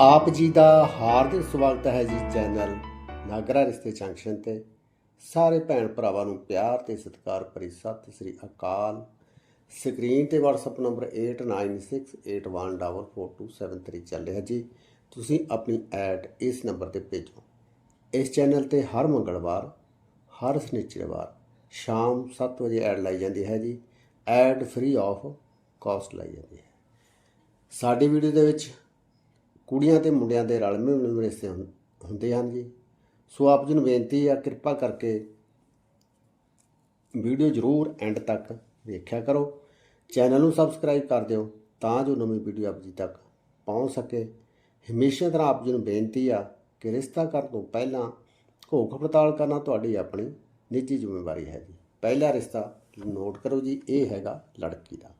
ਆਪ ਜੀ ਦਾ ਹਾਰਦਿਕ ਸਵਾਗਤ ਹੈ ਜੀ ਚੈਨਲ ਨਾਗਰਾ ਰਿਸ਼ਤੇ ਜੰਕਸ਼ਨ ਤੇ। ਸਾਰੇ ਭੈਣ ਭਰਾਵਾਂ ਨੂੰ ਪਿਆਰ ਤੇ ਸਤਿਕਾਰ ਭਰੀ ਸਤਿ ਸ੍ਰੀ ਅਕਾਲ। ਸਕਰੀਨ ਤੇ WhatsApp ਨੰਬਰ 8968144273 ਚੱਲ ਰਿਹਾ ਜੀ। ਤੁਸੀਂ ਆਪਣੀ ਐਡ ਇਸ ਨੰਬਰ ਤੇ ਭੇਜੋ। ਇਸ ਚੈਨਲ ਤੇ ਹਰ ਮੰਗਲਵਾਰ, ਹਰ ਸ਼ਨੀਚਰਵਾਰ ਸ਼ਾਮ 7 ਵਜੇ ਐਡ ਲਾਈ ਜਾਂਦੀ ਹੈ ਜੀ। ਐਡ ਫ੍ਰੀ ਆਫ ਕਾਸਟ ਲਾਈ ਜਾਂਦੀ ਹੈ। ਸਾਡੀ ਵੀਡੀਓ ਦੇ ਵਿੱਚ ਕੁੜੀਆਂ ਤੇ ਮੁੰਡਿਆਂ ਦੇ ਰਲ ਮਿਲਵੇਂ ਰਿਸ਼ਤੇ ਹੁੰ- ਹੁੰਦੇ ਹਨ ਜੀ ਸੋ ਆਪ ਜੀ ਨੂੰ ਬੇਨਤੀ ਆ, ਕਿਰਪਾ ਕਰਕੇ ਵੀਡੀਓ ਜ਼ਰੂਰ ਐਂਡ ਤੱਕ ਵੇਖਿਆ ਕਰੋ। ਚੈਨਲ ਨੂੰ ਸਬਸਕ੍ਰਾਈਬ ਕਰ ਦਿਓ ਤਾਂ ਜੋ ਨਵੀਂ ਵੀਡੀਓ ਆਪ ਜੀ ਤੱਕ ਪਹੁੰਚ ਸਕੇ। ਹਮੇਸ਼ਾ ਤਰ੍ਹਾਂ ਆਪ ਜੀ ਨੂੰ ਬੇਨਤੀ ਆ ਕਿ ਰਿਸ਼ਤਾ ਕਰਨ ਤੋਂ ਪਹਿਲਾਂ ਘੋਖ ਪੜਤਾਲ ਕਰਨਾ ਤੁਹਾਡੀ ਆਪਣੀ ਨਿੱਜੀ ਜ਼ਿੰਮੇਵਾਰੀ ਹੈ ਜੀ। ਪਹਿਲਾ ਰਿਸ਼ਤਾ ਨੋਟ ਕਰੋ ਜੀ, ਇਹ ਹੈਗਾ ਲੜਕੀ ਦਾ।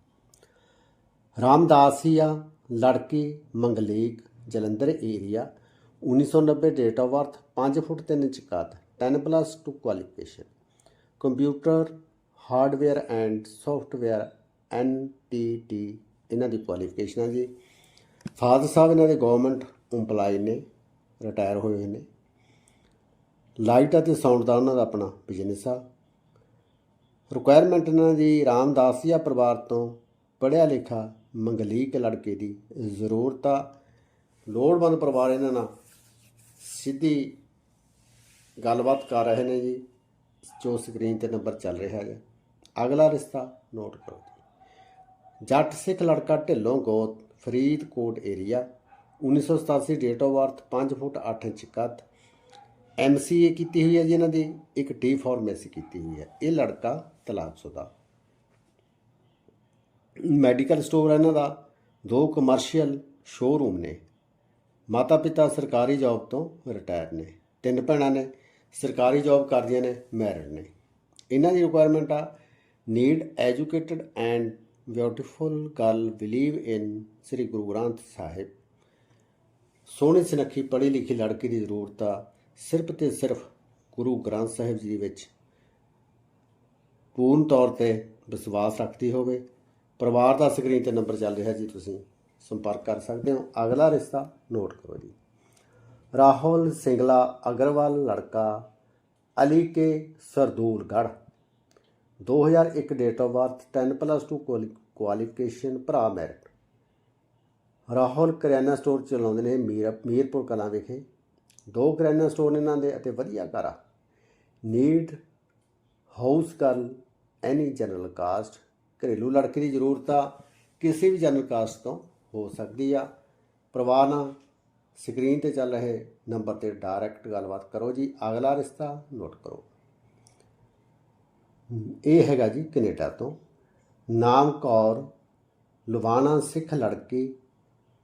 ਰਾਮਦਾਸ ਹੀ ਆ, ਲੜਕੀ ਮੰਗਲੀਕ Jalandhar area 1990 date of birth 5 foot 3 inch ਕੱਦ 10 plus 2 qualification computer hardware and software NTT ਇਹਨਾਂ ਦੀ ਕੁਆਲੀਫਿਕੇਸ਼ਨ ਹੈ ਜੀ। ਫਾਦਰ ਸਾਹਿਬ, ਇਹਨਾਂ ਦੇ ਗਵਰਨਮੈਂਟ EMPLOYE ਨੇ ਰਿਟਾਇਰ ਹੋਏ ਹੋਏ ਨੇ। ਲਾਈਟ ਅਤੇ ਸਾਊਂਡ ਦਾ ਉਹਨਾਂ ਦਾ ਆਪਣਾ ਬਿਜ਼ਨਸ ਆ। ਰਿਕੁਆਇਰਮੈਂਟ ਇਹਨਾਂ ਦੀ ਰਾਮਦਾਸੀਆ ਪਰਿਵਾਰ ਤੋਂ ਪੜ੍ਹਿਆ ਲਿਖਾ ਮੰਗਲੀਕ ਲੜਕੇ ਦੀ ਜ਼ਰੂਰਤ ਆ। ਲੋੜਵੰਦ ਪਰਿਵਾਰ ਇਹਨਾਂ ਨਾਲ ਸਿੱਧੀ ਗੱਲਬਾਤ ਕਰ ਰਹੇ ਨੇ ਜੀ, ਜੋ ਸਕਰੀਨ ਤੇ ਨੰਬਰ ਚੱਲ ਰਿਹਾ ਹੈ ਅਗਲਾ ਰਿਸ਼ਤਾ ਨੋਟ ਕਰੋ ਜੀ। ਜੱਟ ਸਿੱਖ ਲੜਕਾ ਢਿੱਲੋਂ ਗੋਤ, Faridkot area 1987 date of birth 5 foot 8 inch ਕੱਦ। ਐਮਸੀਏ ਕੀਤੀ ਹੋਈ ਹੈ ਜੀ ਇਹਨਾਂ ਦੀ, ਇੱਕ ਡੀ ਫਾਰਮੇਸੀ ਕੀਤੀ ਹੋਈ ਹੈ। ਇਹ ਲੜਕਾ ਤਲਾਕਸ਼ੁਦਾ ਮੈਡੀਕਲ ਸਟੋਰ ਹੈ ਇਹਨਾਂ ਦਾ, ਦੋ ਕਮਰਸ਼ੀਅਲ ਸ਼ੋਰੂਮ ਨੇ। ਮਾਤਾ ਪਿਤਾ ਸਰਕਾਰੀ ਜੌਬ ਤੋਂ ਰਿਟਾਇਰ ਨੇ। ਤਿੰਨ ਭੈਣਾਂ ਨੇ, ਸਰਕਾਰੀ ਜੌਬ ਕਰਦੀਆਂ ਨੇ, ਮੈਰਿਡ ਨੇ। ਇਹਨਾਂ ਦੀ ਰਿਕੁਆਇਰਮੈਂਟ ਆ need educated and beautiful girl believe in Sri Guru Granth Sahib. ਸੋਹਣੀ ਸੁਨੱਖੀ ਪੜ੍ਹੀ ਲਿਖੀ ਲੜਕੀ ਦੀ ਜ਼ਰੂਰਤ ਆ, ਸਿਰਫ ਤੇ ਸਿਰਫ ਗੁਰੂ ਗ੍ਰੰਥ ਸਾਹਿਬ ਜੀ ਵਿੱਚ ਪੂਰਨ ਤੌਰ ਤੇ ਵਿਸ਼ਵਾਸ ਰੱਖਦੀ ਹੋਵੇ। ਪਰਿਵਾਰ ਦਾ ਸਕਰੀਨ ਤੇ ਨੰਬਰ ਚੱਲ ਰਿਹਾ ਜੀ ਤੁਸੀਂ। ਸੰਪਰਕ ਕਰ ਸਕਦੇ ਹੋ। ਅਗਲਾ ਰਿਸ਼ਤਾ ਨੋਟ ਕਰੋ ਜੀ। ਰਾਹੁਲ ਸਿੰਗਲਾ ਅਗਰਵਾਲ ਲੜਕਾ ਅਲੀ ਕੇ Sardulgarh. 2001 date of birth 10 plus 2 qualification ਭਰਾ ਮੈਰਿਟ ਰਾਹੁਲ ਕਰਿਆਨਾ ਸਟੋਰ ਚਲਾਉਂਦੇ ਨੇ ਮੀਰ ਮੀਰਪੁਰ ਕਲਾਂ ਵਿਖੇ। ਦੋ ਕਰਿਆਨਾ ਸਟੋਰ ਨੇ ਇਹਨਾਂ ਦੇ ਅਤੇ ਵਧੀਆ ਘਰ ਆ। Need house girl any general caste ਘਰੇਲੂ ਲੜਕੀ ਦੀ ਜ਼ਰੂਰਤ ਆ। ਕਿਸੇ ਵੀ ਜਨਰਲ ਕਾਸਟ ਤੋਂ ਹੋ ਸਕਦੀ ਆ। ਪਰਿਵਾਰ ਨਾਲ ਸਕਰੀਨ ਤੇ ਚੱਲ ਰਹੇ ਨੰਬਰ ਤੇ ਡਾਇਰੈਕਟ ਗੱਲਬਾਤ ਕਰੋ ਜੀ। ਅਗਲਾ ਰਿਸ਼ਤਾ ਨੋਟ ਕਰੋ। ਇਹ ਹੈਗਾ ਜੀ ਕੈਨੇਡਾ ਤੋਂ। ਨਾਮ ਕੌਰ ਲੁਬਾਣਾ ਸਿੱਖ ਲੜਕੀ,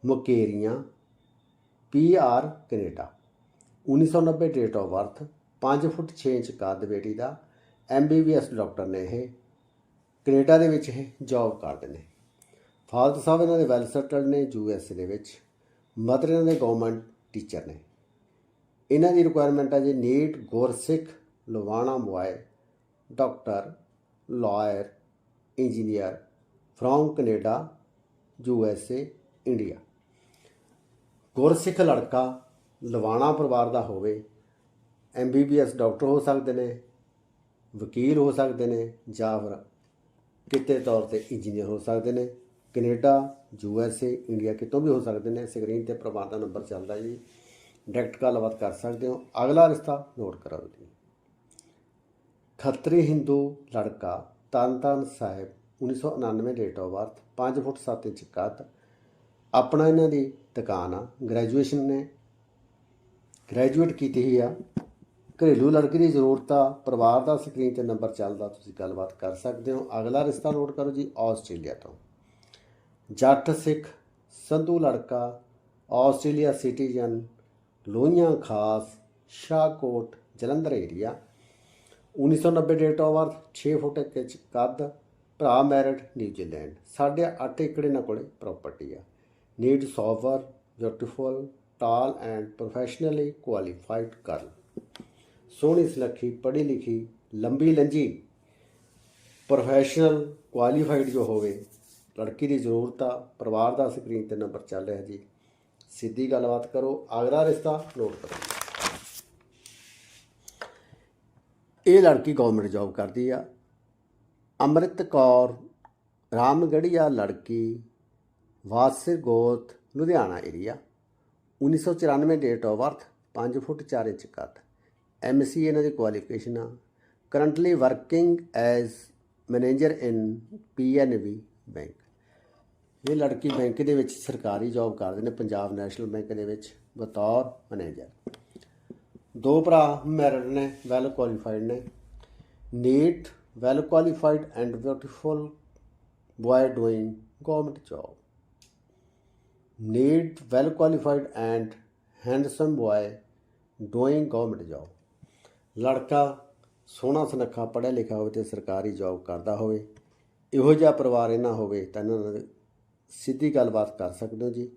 Mukerian, P R Canada. 1990 date of birth 5 foot 6 inch ਕੱਦ ਬੇਟੀ ਦਾ। ਐਮਬੀਬੀਐਸ ਡਾਕਟਰ ਨੇ ਇਹ। ਕੈਨੇਡਾ ਦੇ ਵਿੱਚ ਇਹ ਜੌਬ ਕਰਦੇ ਨੇ। ਫਾਦਰ ਸਾਹਿਬ ਇਹਨਾਂ ਦੇ ਵੈਲ ਸੈਟਲਡ ਨੇ ਯੂ ਐੱਸ ਏ ਦੇ ਵਿੱਚ ਮਦਰ ਇਹਨਾਂ ਦੇ ਗਵਰਨਮੈਂਟ ਟੀਚਰ ਨੇ। ਇਹਨਾਂ ਦੀ ਰਿਕੁਆਇਰਮੈਂਟ ਹੈ ਜੀ neat Gursikh Lavana mobile doctor lawyer engineer from Canada A India Gursikh ਲੜਕਾ ਲਵਾਣਾ ਪਰਿਵਾਰ ਦਾ ਹੋਵੇ ਐਮਬੀਬੀਐਸ ਡਾਕਟਰ ਹੋ ਸਕਦੇ ਨੇ, ਵਕੀਲ ਹੋ ਸਕਦੇ ਨੇ ਜਾਂ ਫਿਰ ਕਿਤੇ ਤੌਰ ਤੇ ਇੰਜੀਨੀਅਰ ਹੋ ਸਕਦੇ ਨੇ। ਕੈਨੇਡਾ ਏ, ਇੰਡੀਆ ਕਿਤੋਂ ਵੀ ਹੋ ਸਕਦੇ ਨੇ, ਸਕਰੀਨ ਤੇ ਪਰਿਵਾਰ ਦਾ ਨੰਬਰ ਚੱਲਦਾ ਜੀ। ਡਾਇਰੈਕਟ ਗੱਲਬਾਤ ਕਰ ਸਕਦੇ ਹੋ। ਅਗਲਾ ਰਿਸ਼ਤਾ ਨੋਟ ਕਰੋ ਜੀ। ਖੱਤਰੀ ਹਿੰਦੂ ਲੜਕਾ Tarn Taran Sahib 1999 date of birth 5 foot 7 inch ਕੱਦ। ਆਪਣਾ ਇਹਨਾਂ ਦੀ ਦੁਕਾਨ ਆ ਗ੍ਰੈਜੂਏਸ਼ਨ ਨੇ। ਗ੍ਰੈਜੂਏਟ ਕੀਤੀ ਹੀ ਆ। ਘਰੇਲੂ ਲੜਕੀ ਦੀ ਜ਼ਰੂਰਤ ਆ, ਪਰਿਵਾਰ ਦਾ ਸਕਰੀਨ ਤੇ ਨੰਬਰ ਚੱਲਦਾ, ਤੁਸੀਂ ਗੱਲਬਾਤ ਕਰ ਸਕਦੇ ਹੋ। ਅਗਲਾ ਰਿਸ਼ਤਾ ਨੋਟ ਕਰੋ ਜੀ ਆਸਟ੍ਰੇਲੀਆ ਤੋਂ। ਜੱਟ ਸਿੱਖ, ਸੰਧੂ ਲੜਕਾ, Australia citizen, Lohian Khas Shahkot Jalandhar area 1990 date of birth 6 foot ਇੱਕ ਇੰਚ ਕੱਦ, ਭਰਾ ਮੈਰਿਡ ਨਿਊਜ਼ੀਲੈਂਡ ਸਾਢੇ 8 ਏਕੜ ਇਹਨਾਂ ਕੋਲੇ ਪ੍ਰਾਪਰਟੀ ਆ। Need sober beautiful tall and professionally qualified girl ਸੋਹਣੀ ਸੁਨੱਖੀ, ਪੜ੍ਹੀ ਲਿਖੀ, ਲੰਬੀ ਲੰਜੀ। ਪ੍ਰੋਫੈਸ਼ਨਲ ਕੁਆਲੀਫਾਈਡ ਜੋ ਹੋਵੇ ਲੜਕੀ ਦੀ ਜ਼ਰੂਰਤ ਆ, ਪਰਿਵਾਰ ਦਾ ਸਕਰੀਨ ਤੇ ਨੰਬਰ ਚੱਲ ਰਿਹਾ ਜੀ। ਸਿੱਧੀ ਗੱਲਬਾਤ ਕਰੋ, ਆਗਰਾ ਰਿਸ਼ਤਾ ਨੋਟ ਕਰੋ। ਇਹ ਲੜਕੀ ਗਵਰਨਮੈਂਟ ਜੌਬ ਕਰਦੀ ਆ। ਅੰਮ੍ਰਿਤ ਕੌਰ ਰਾਮਗੜੀਆ ਲੜਕੀ, ਵਾਸਿਰ ਗੋਤ, Ludhiana area 1994 date of birth 5 foot 4 inch ਕੱਦ। ਐਮਸੀ ਇਹਨਾਂ ਦੀ ਕੁਆਲੀਫਿਕੇਸ਼ਨ ਆ। Currently working as manager in PNB bank. ਇਹ ਲੜਕੀ ਬੈਂਕ ਦੇ ਵਿੱਚ ਸਰਕਾਰੀ ਜੌਬ ਕਰਦੇ ਨੇ, ਪੰਜਾਬ ਨੈਸ਼ਨਲ ਬੈਂਕ ਦੇ ਵਿੱਚ, ਬਤੌਰ ਮੈਨੇਜਰ। ਦੋ ਭਰਾ ਮੈਰਿਡ ਨੇ ਵੈਲ ਕੁਆਲੀਫਾਈਡ ਨੇ। Neat well qualified and beautiful boy doing government job neat well qualified and handsome boy doing government job ਲੜਕਾ ਸੋਹਣਾ ਸੁਨੱਖਾ ਪੜ੍ਹਿਆ ਲਿਖਿਆ ਹੋਵੇ ਤੇ ਸਰਕਾਰੀ ਜੌਬ ਕਰਦਾ ਹੋਵੇ। ਇਹੋ ਜਿਹਾ ਪਰਿਵਾਰ ਇਹਨਾਂ ਹੋਵੇ ਤਾਂ ਇਹਨਾਂ ਨਾਲ ਸਿੱਧੀ ਗੱਲਬਾਤ ਕਰ ਸਕਦੇ ਹੋ ਜੀ।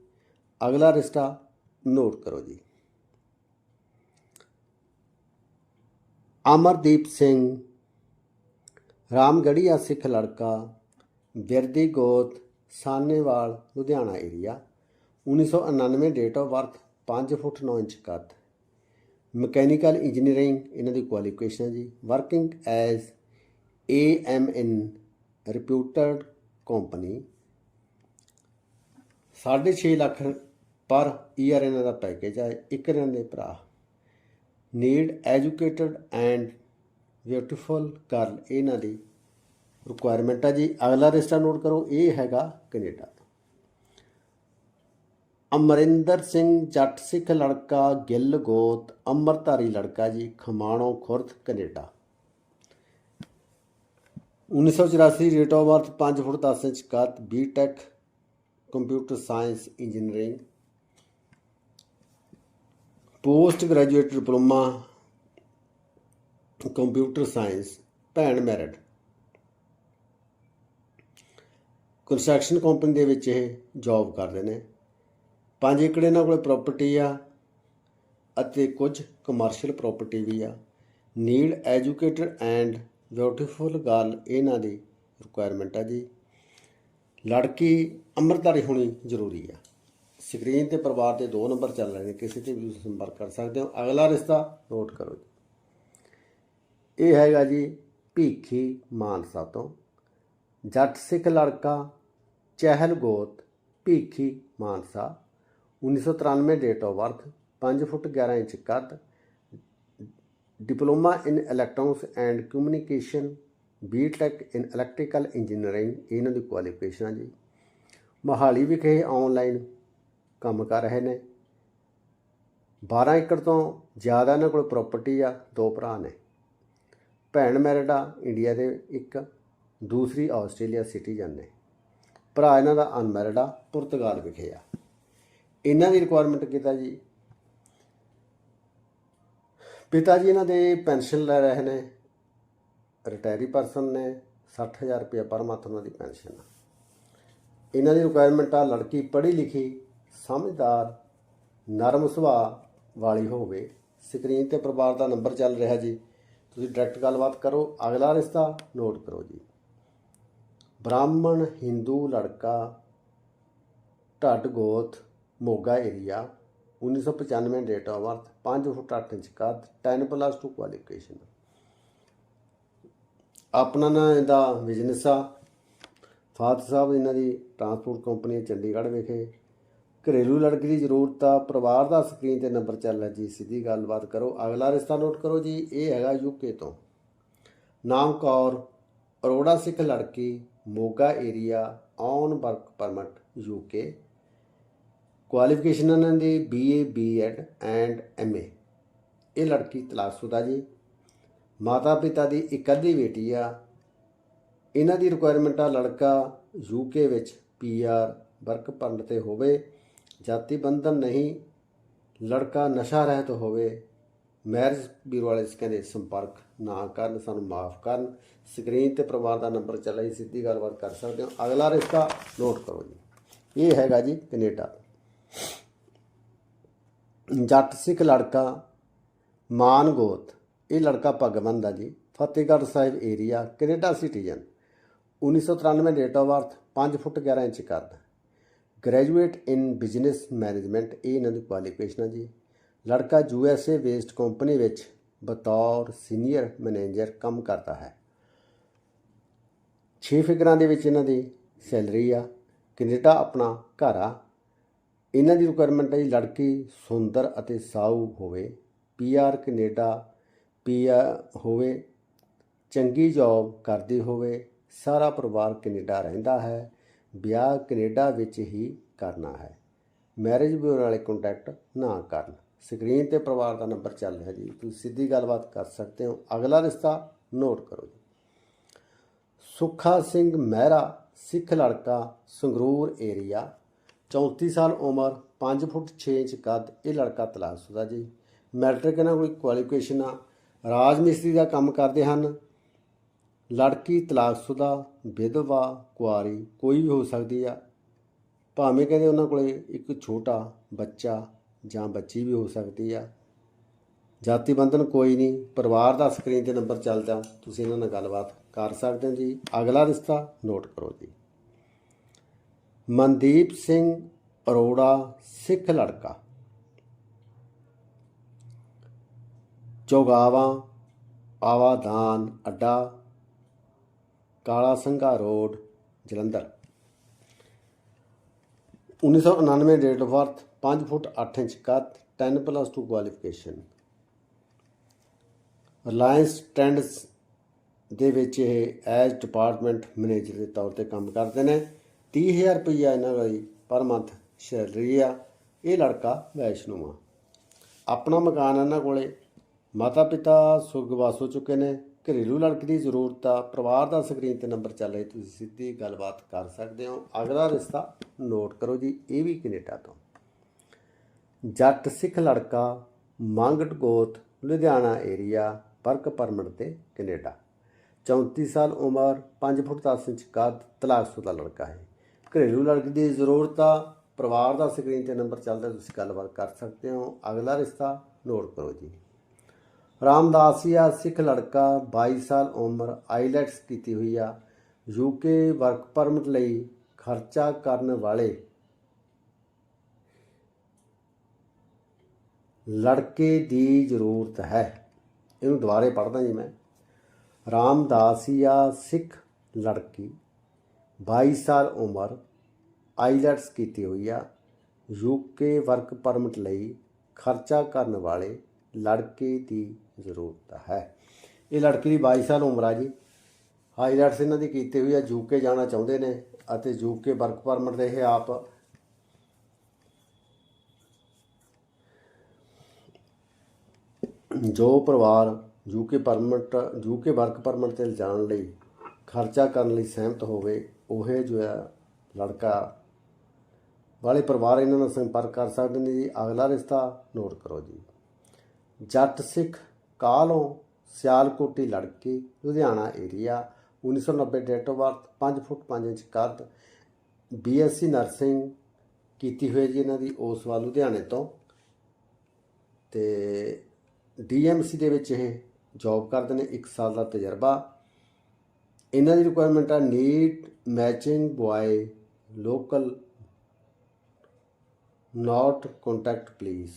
ਅਗਲਾ ਰਿਸ਼ਤਾ ਨੋਟ ਕਰੋ ਜੀ। ਅਮਰਦੀਪ ਸਿੰਘ ਰਾਮਗੜੀਆ ਸਿੱਖ ਲੜਕਾ, ਬਿਰਦੀ ਗੋਤ Sahnewal Ludhiana area 1999 date of birth 5 foot 9 inch ਕੱਦ। ਮਕੈਨੀਕਲ ਇੰਜੀਨੀਅਰਿੰਗ ਇਹਨਾਂ ਦੀ ਕੁਆਲੀਫਿਕੇਸ਼ਨ ਹੈ ਜੀ। Working as AM in reputed company 6.5 lakh per year ਇਹਨਾਂ ਦਾ ਪੈਕੇਜ ਹੈ ਇੱਕ ਇਹਨਾਂ ਦੇ ਭਰਾ। Need educated and beautiful girl, ਇਹਨਾਂ ਦੀ ਰਿਕੁਆਇਰਮੈਂਟ ਹੈ ਜੀ। ਅਗਲਾ ਰਿਸ਼ਤਾ ਨੋਟ ਕਰੋ, ਇਹ ਹੈਗਾ ਕੈਨੇਡਾ। ਅਮਰਿੰਦਰ ਸਿੰਘ ਜੱਟ ਸਿੱਖ ਲੜਕਾ ਗਿੱਲ ਗੋਤ, ਅੰਮ੍ਰਿਤਧਾਰੀ ਲੜਕਾ ਜੀ, Khamano Khurd, Canada. 1984 date of birth 5 foot 10 inch ਕੱਦ BTech computer science engineering post graduate diploma computer science ਭੈਣ ਮੈਰਿਡ ਕੰਸਟਰਕਸ਼ਨ ਕੰਪਨੀ ਦੇ ਵਿੱਚ ਇਹ ਜੌਬ ਕਰਦੇ ਨੇ। 5 ਏਕੜ ਇਹਨਾਂ ਕੋਲ ਪ੍ਰਾਪਰਟੀ ਆ ਅਤੇ ਕੁਝ ਕਮਰਸ਼ੀਅਲ ਪ੍ਰਾਪਰਟੀ ਵੀ ਆ। Need educated and beautiful girl ਇਹਨਾਂ ਦੀ ਰਿਕੁਆਇਰਮੈਂਟ ਹੈ ਜੀ। ਲੜਕੀ ਅੰਮ੍ਰਿਤਧਾਰੀ ਹੋਣੀ ਜ਼ਰੂਰੀ ਆ। ਸਕਰੀਨ ਤੇ ਪਰਿਵਾਰ ਦੇ ਦੋ ਨੰਬਰ ਚੱਲ ਰਹੇ ਨੇ, ਕਿਸੇ ਤੇ ਵੀ ਤੁਸੀਂ ਸੰਪਰਕ ਕਰ ਸਕਦੇ ਹੋ। ਅਗਲਾ ਰਿਸ਼ਤਾ ਨੋਟ ਕਰੋ ਜੀ। ਇਹ ਹੈਗਾ ਜੀ ਭੀਖੀ ਮਾਨਸਾ ਤੋਂ। ਜੱਟ ਸਿੱਖ ਲੜਕਾ ਚਹਿਲ ਗੋਤ Bhikhi Mansa. 1993 date of birth 5 foot 11 inch ਕੱਦ। Diploma in electronics and communication BTech in electrical engineering ਇਹਨਾਂ ਦੀ ਕੁਆਲੀਫਿਕੇਸ਼ਨ ਹੈ ਜੀ। ਮੋਹਾਲੀ ਵਿਖੇ ਆਨਲਾਈਨ ਕੰਮ ਕਰ ਰਹੇ ਨੇ। 12 ਏਕੜ ਤੋਂ ਜ਼ਿਆਦਾ ਇਹਨਾਂ ਕੋਲ ਪ੍ਰਾਪਰਟੀ ਆ, ਦੋ ਭਰਾ ਨੇ। ਭੈਣ ਮੈਰਿਡ ਆ ਇੰਡੀਆ ਦੇ ਇੱਕ, ਦੂਸਰੀ ਆਸਟ੍ਰੇਲੀਆ ਸਿਟੀਜ਼ਨ ਨੇ ਭਰਾ ਇਹਨਾਂ ਦਾ ਅਨਮੈਰਿਡ ਆ ਪੁਰਤਗਾਲ ਵਿਖੇ ਆ। ਇਹਨਾਂ ਦੀ ਰਿਕੁਆਇਰਮੈਂਟ ਕੀਤਾ ਜੀ? ਪਿਤਾ ਜੀ ਇਹਨਾਂ ਦੇ ਪੈਨਸ਼ਨ ਲੈ ਰਹੇ ਨੇ ਰਿਟਾਇਰੀ ਪਰਸਨ ਨੇ 60000 ਰੁਪਏ ਪਰ ਮੰਥ ਉਹਨਾਂ ਦੀ ਪੈਨਸ਼ਨ। ਆ ਇਹਨਾਂ ਦੀ ਰਿਕੁਆਇਰਮੈਂਟ ਆ ਲੜਕੀ ਪੜ੍ਹੀ ਲਿਖੀ, ਸਮਝਦਾਰ, ਨਰਮ ਸੁਭਾਅ ਵਾਲੀ ਹੋਵੇ। ਸਕਰੀਨ ਤੇ ਪਰਿਵਾਰ ਦਾ ਨੰਬਰ ਚੱਲ ਰਿਹਾ ਜੀ। ਤੁਸੀਂ ਡਾਇਰੈਕਟ ਗੱਲਬਾਤ ਕਰੋ, ਅਗਲਾ ਰਿਸ਼ਤਾ ਨੋਟ ਕਰੋ ਜੀ। ਬ੍ਰਾਹਮਣ, ਹਿੰਦੂ ਲੜਕਾ, ਢੱਡ ਗੋਤ, Moga area 1995 date of birth 5 foot 8 inch ਕੱਦ 10 ਪਲੱਸ 2 ਕੁਆਲੀਫਿਕੇਸ਼ਨ ਆਪਣਾ ਨਾ ਇਹਦਾ ਬਿਜ਼ਨਸ ਆ। ਫਾਦਰ ਸਾਹਿਬ, ਇਹਨਾਂ ਦੀ ਟਰਾਂਸਪੋਰਟ ਕੰਪਨੀ ਚੰਡੀਗੜ੍ਹ ਵਿਖੇ। ਘਰੇਲੂ ਲੜਕੀ ਦੀ ਜ਼ਰੂਰਤ ਆ। ਪਰਿਵਾਰ ਦਾ ਸਕਰੀਨ ਤੇ ਨੰਬਰ ਚੱਲ ਰਿਹਾ ਜੀ, ਸਿੱਧੀ ਗੱਲਬਾਤ ਕਰੋ। ਅਗਲਾ ਰਿਸ਼ਤਾ ਨੋਟ ਕਰੋ ਜੀ, ਇਹ ਹੈਗਾ ਯੂਕੇ ਤੋਂ। ਨਾਮ ਕੌਰ, ਅਰੋੜਾ ਸਿੱਖ ਲੜਕੀ, Moga area on work permit UK qualification ਇਹਨਾਂ ਦੀ ਬੀਏ ਬੀਐਡ ਐਂਡ ਐਮਏ ਇਹ ਲੜਕੀ ਤਲਾਕਸ਼ੁਦਾ ਜੀ। ਮਾਤਾ ਪਿਤਾ ਦੀ ਇੱਕ ਅੱਧੀ ਬੇਟੀ ਆ। ਇਹਨਾਂ ਦੀ ਰਿਕੁਆਇਰਮੈਂਟ ਆ ਲੜਕਾ ਯੂਕੇ ਵਿੱਚ ਪੀਆਰ ਵਰਕ ਪਰਮਿਟ ਤੇ ਹੋਵੇ। ਜਾਤੀ ਬੰਧਨ ਨਹੀਂ, ਲੜਕਾ ਨਸ਼ਾ ਰਹਿਤ ਹੋਵੇ। ਮੈਰਿਜ ਬਿਊਰੋ ਵਾਲੇ ਕਹਿੰਦੇ ਸੰਪਰਕ ਨਾ ਕਰਨ, ਸਾਨੂੰ ਮਾਫ ਕਰਨ। ਸਕਰੀਨ ਤੇ ਪਰਿਵਾਰ ਦਾ ਨੰਬਰ ਚੱਲ ਜੀ ਸਿੱਧੀ ਗੱਲਬਾਤ ਕਰ ਸਕਦੇ ਹੋ। ਅਗਲਾ ਰਿਸ਼ਤਾ ਨੋਟ ਕਰੋ ਜੀ। ਇਹ ਹੈਗਾ ਜੀ ਕੈਨੇਡਾ ਜੱਟ ਸਿੱਖ ਲੜਕਾ, ਮਾਨ ਗੋਤ, ਇਹ ਲੜਕਾ ਭਗਵੰਤ ਦਾ ਜੀ, Fatehgarh Sahib area Canada citizen 1993 date of birth 5 foot 11 inch ਕੱਦ ਗ੍ਰੈਜੂਏਟ ਇਨ ਬਿਜ਼ਨਸ ਮੈਨੇਜਮੈਂਟ ਇਹ ਇਹਨਾਂ ਦੀ ਕੁਆਲੀਫਿਕੇਸ਼ਨ ਹੈ ਜੀ। ਲੜਕਾ U S A based company ਵਿੱਚ ਬਤੌਰ ਸੀਨੀਅਰ ਮੈਨੇਜਰ ਕੰਮ ਕਰਦਾ ਹੈ। 6 ਫਿਗਰਾਂ ਦੇ ਵਿੱਚ ਇਹਨਾਂ ਦੀ ਸੈਲਰੀ ਆ। ਕੈਨੇਡਾ ਆਪਣਾ ਘਰ ਆ। ਇਹਨਾਂ ਦੀ ਰਿਕੁਆਇਰਮੈਂਟ ਹੈ ਜੀ ਲੜਕੀ ਸੁੰਦਰ ਅਤੇ ਸਾਊ ਹੋਵੇ ਪੀਆਰ ਕੈਨੇਡਾ ਪੀਆਰ ਹੋਵੇ, ਚੰਗੀ ਜੌਬ ਕਰਦੀ ਹੋਵੇ, ਸਾਰਾ ਪਰਿਵਾਰ ਕੈਨੇਡਾ ਰਹਿੰਦਾ ਹੈ, ਵਿਆਹ ਕੈਨੇਡਾ ਵਿੱਚ ਹੀ ਕਰਨਾ ਹੈ। ਮੈਰਿਜ ਬਿਊਰੋ ਵਾਲੇ ਕੰਟੈਕਟ ਨਾ ਕਰਨ। ਸਕਰੀਨ ਤੇ ਪਰਿਵਾਰ ਦਾ ਨੰਬਰ ਚੱਲ ਰਿਹਾ ਜੀ। ਤੁਸੀਂ ਸਿੱਧੀ ਗੱਲਬਾਤ ਕਰ ਸਕਦੇ ਹੋ। ਅਗਲਾ ਰਿਸ਼ਤਾ ਨੋਟ ਕਰੋ ਜੀ। ਸੁੱਖਾ ਸਿੰਘ ਮਹਿਰਾ, ਸਿੱਖ ਲੜਕਾ, ਸੰਗਰੂਰ ਏਰੀਆ 34 ਸਾਲ ਉਮਰ 5 ਫੁੱਟ 6 ਇੰਚ ਕੱਦ, ਇਹ ਲੜਕਾ ਤਲਾਕਸ਼ੁਦਾ ਜੀ। ਮੈਟ੍ਰਿਕ ਇਹਨਾਂ ਕੋਲ ਕੁਆਲੀਫਿਕੇਸ਼ਨ ਆ। ਰਾਜ ਮਿਸਤਰੀ ਦਾ ਕੰਮ ਕਰਦੇ ਹਨ। ਲੜਕੀ ਤਲਾਕਸ਼ੁਦਾ ਵਿਧਵਾ, ਕੁਆਰੀ, ਕੋਈ ਵੀ ਹੋ ਸਕਦੀ ਆ। ਭਾਵੇਂ ਕਹਿੰਦੇ ਉਹਨਾਂ ਕੋਲੇ ਇੱਕ ਛੋਟਾ ਬੱਚਾ ਜਾਂ ਬੱਚੀ ਵੀ ਹੋ ਸਕਦੀ ਆ। ਜਾਤੀ ਬੰਧਨ ਕੋਈ ਨਹੀਂ। ਪਰਿਵਾਰ ਦਾ ਸਕਰੀਨ ਤੇ ਨੰਬਰ ਚੱਲਦਾ। ਤੁਸੀਂ ਇਹਨਾਂ ਨਾਲ ਗੱਲਬਾਤ ਕਰ ਸਕਦੇ ਹੋ ਜੀ। ਅਗਲਾ ਰਿਸ਼ਤਾ ਨੋਟ ਕਰੋ ਜੀ। ਮਨਦੀਪ ਸਿੰਘ ਅਰੋੜਾ, ਸਿੱਖ ਲੜਕਾ। ਚੌਗਾਵਾ, ਆਵਾਦਾਨ ਅੱਡਾ Kala Sangha road, Jalandhar. 1999 date of birth 5 foot 8 inch ਕੱਦ 10 ਪਲੱਸ 2 ਕੁਆਲੀਫਿਕੇਸ਼ਨ ਰਿਲਾਇੰਸ ਟ੍ਰੈਂਡਸ ਦੇ ਵਿੱਚ ਇਹ ਐਜ਼ ਡਿਪਾਰਟਮੈਂਟ ਮੈਨੇਜਰ ਦੇ ਤੌਰ ਤੇ ਕੰਮ ਕਰਦੇ ਨੇ। 30000 ਰੁਪਈਆ ਇਹਨਾਂ ਦੀ ਪਰ ਮੰਥ ਸੈਲਰੀ ਆ। ਇਹ ਲੜਕਾ ਵੈਸ਼ਨੂ ਆ। ਆਪਣਾ ਮਕਾਨ ਇਹਨਾਂ ਕੋਲੇ। ਮਾਤਾ ਪਿਤਾ ਸੁਰਗਵਾਸ ਹੋ ਚੁੱਕੇ ਨੇ। ਘਰੇਲੂ ਲੜਕੀ ਦੀ ਜ਼ਰੂਰਤ ਆ। ਪਰਿਵਾਰ ਦਾ ਸਕਰੀਨ ਤੇ ਨੰਬਰ ਚੱਲ ਰਿਹਾ ਤੁਸੀਂ ਸਿੱਧੀ ਗੱਲਬਾਤ ਕਰ ਸਕਦੇ ਹੋ। ਅਗਲਾ ਰਿਸ਼ਤਾ ਨੋਟ ਕਰੋ ਜੀ। ਇਹ ਵੀ ਕੈਨੇਡਾ ਤੋਂ। ਜੱਟ ਸਿੱਖ ਲੜਕਾ ਮੰਗਟ ਗੋਤ ਲੁਧਿਆਣਾ ਏਰੀਆ ਵਰਕ ਪਰਮਿਟ ਤੇ ਕੈਨੇਡਾ। 34 ਸਾਲ ਉਮਰ 5 ਫੁੱਟ 10 ਇੰਚ ਕੱਦ, ਤਲਾਕਸ਼ੁਦਾ ਲੜਕਾ ਹੈ। ਘਰੇਲੂ ਲੜਕੀ ਦੀ ਜ਼ਰੂਰਤ ਆ, ਪਰਿਵਾਰ ਦਾ ਸਕਰੀਨ ਤੇ ਨੰਬਰ ਚੱਲਦਾ, ਤੁਸੀਂ ਗੱਲਬਾਤ ਕਰ ਸਕਦੇ ਹੋ। ਅਗਲਾ ਰਿਸ਼ਤਾ ਨੋਟ ਕਰੋ ਜੀ। ਰਾਮਦਾਸੀਆ ਸਿੱਖ ਲੜਕਾ 22 ਸਾਲ ਉਮਰ, ਆਈਲੈਟਸ ਕੀਤੀ ਹੋਈ ਆ। ਯੂਕੇ ਵਰਕ ਪਰਮਿਟ ਲਈ ਖਰਚਾ ਕਰਨ ਵਾਲੇ ਲੜਕੇ ਦੀ ਜ਼ਰੂਰਤ ਹੈ। ਇਹਨੂੰ ਦੁਬਾਰੇ ਪੜ੍ਹਦਾ ਜੀ ਮੈਂ। ਰਾਮਦਾਸੀਆ ਸਿੱਖ ਲੜਕੀ। 22 ਸਾਲ ਉਮਰ, ਆਈਲੈਟਸ ਕੀਤੀ ਹੋਈ ਆ। ਯੂਕੇ ਵਰਕ ਪਰਮਿਟ ਲਈ ਖਰਚਾ ਕਰਨ ਵਾਲੇ ਲੜਕੇ ਦੀ ਜ਼ਰੂਰਤ ਹੈ। ਇਹ ਲੜਕੀ ਦੀ 22 ਸਾਲ ਉਮਰ ਆ ਜੀ। ਆਈਲੈਟਸ ਇਹਨਾਂ ਦੀ ਕੀਤੀ ਹੋਈ ਆ ਯੂਕੇ ਜਾਣਾ ਚਾਹੁੰਦੇ ਨੇ ਅਤੇ ਯੂਕੇ ਵਰਕ ਪਰਮਿਟ ਦੇ ਇਹ ਆਪ। ਜੋ ਪਰਿਵਾਰ UK permit UK work permit ਤੇ ਜਾਣ ਲਈ ਖਰਚਾ ਕਰਨ ਲਈ ਸਹਿਮਤ ਹੋਵੇ ਉਹ ਜੋ ਹੈ ਲੜਕਾ, ਵਾਲੇ ਪਰਿਵਾਰ ਇਹਨਾਂ ਨਾਲ ਸੰਪਰਕ ਕਰ ਸਕਦੇ ਨੇ ਜੀ। ਅਗਲਾ ਰਿਸ਼ਤਾ ਨੋਟ ਕਰੋ ਜੀ। ਜੱਟ ਸਿੱਖ ਕਾਲੋਂ ਸਿਆਲਕੋਟੀ ਲੜਕੀ, Ludhiana area 1990 date of birth 5 foot 5 inch ਕੱਦ ਬੀਐਸਸੀ ਨਰਸਿੰਗ ਕੀਤੀ ਹੋਈ ਜੀ ਇਹਨਾਂ ਦੀ ਉਸ ਵਾਰ ਲੁਧਿਆਣੇ ਤੋਂ। ਤੇ ਡੀਐਮਸੀ ਦੇ ਵਿੱਚ ਇਹ ਜੌਬ ਕਰਦੇ ਨੇ 1 ਸਾਲ ਦਾ ਤਜਰਬਾ। ਇਹਨਾਂ ਦੀ ਰਿਕੁਆਇਰਮੈਂਟ ਆ neat matching boy local not contact please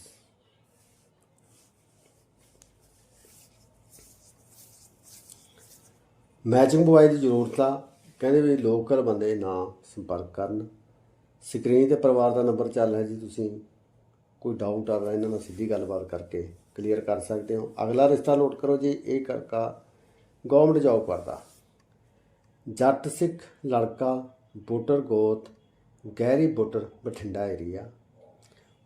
matching boy ਦੀ ਜ਼ਰੂਰਤ ਆ। ਕਹਿੰਦੇ ਵੀ ਲੋਕਲ ਬੰਦੇ ਨਾ ਸੰਪਰਕ ਕਰਨ। ਸਕਰੀਨ ਤੇ ਪਰਿਵਾਰ ਦਾ ਨੰਬਰ ਚੱਲ ਰਿਹਾ ਜੀ, ਤੁਸੀਂ ਕੋਈ ਡਾਊਟ ਆ ਰਿਹਾ ਇਹਨਾਂ ਨਾਲ ਸਿੱਧੀ ਗੱਲਬਾਤ ਕਰਕੇ ਕਲੀਅਰ ਕਰ ਸਕਦੇ ਹੋ। ਅਗਲਾ ਰਿਸ਼ਤਾ ਨੋਟ ਕਰੋ ਜੀ, ਇਹ ਕਰਕਾ ਗਵਰਨਮੈਂਟ ਜੌਬ ਕਰਦਾ। ਜੱਟ ਸਿੱਖ ਲੜਕਾ ਬੋਟਰ ਗੋਤ, Gehri Botar Bathinda area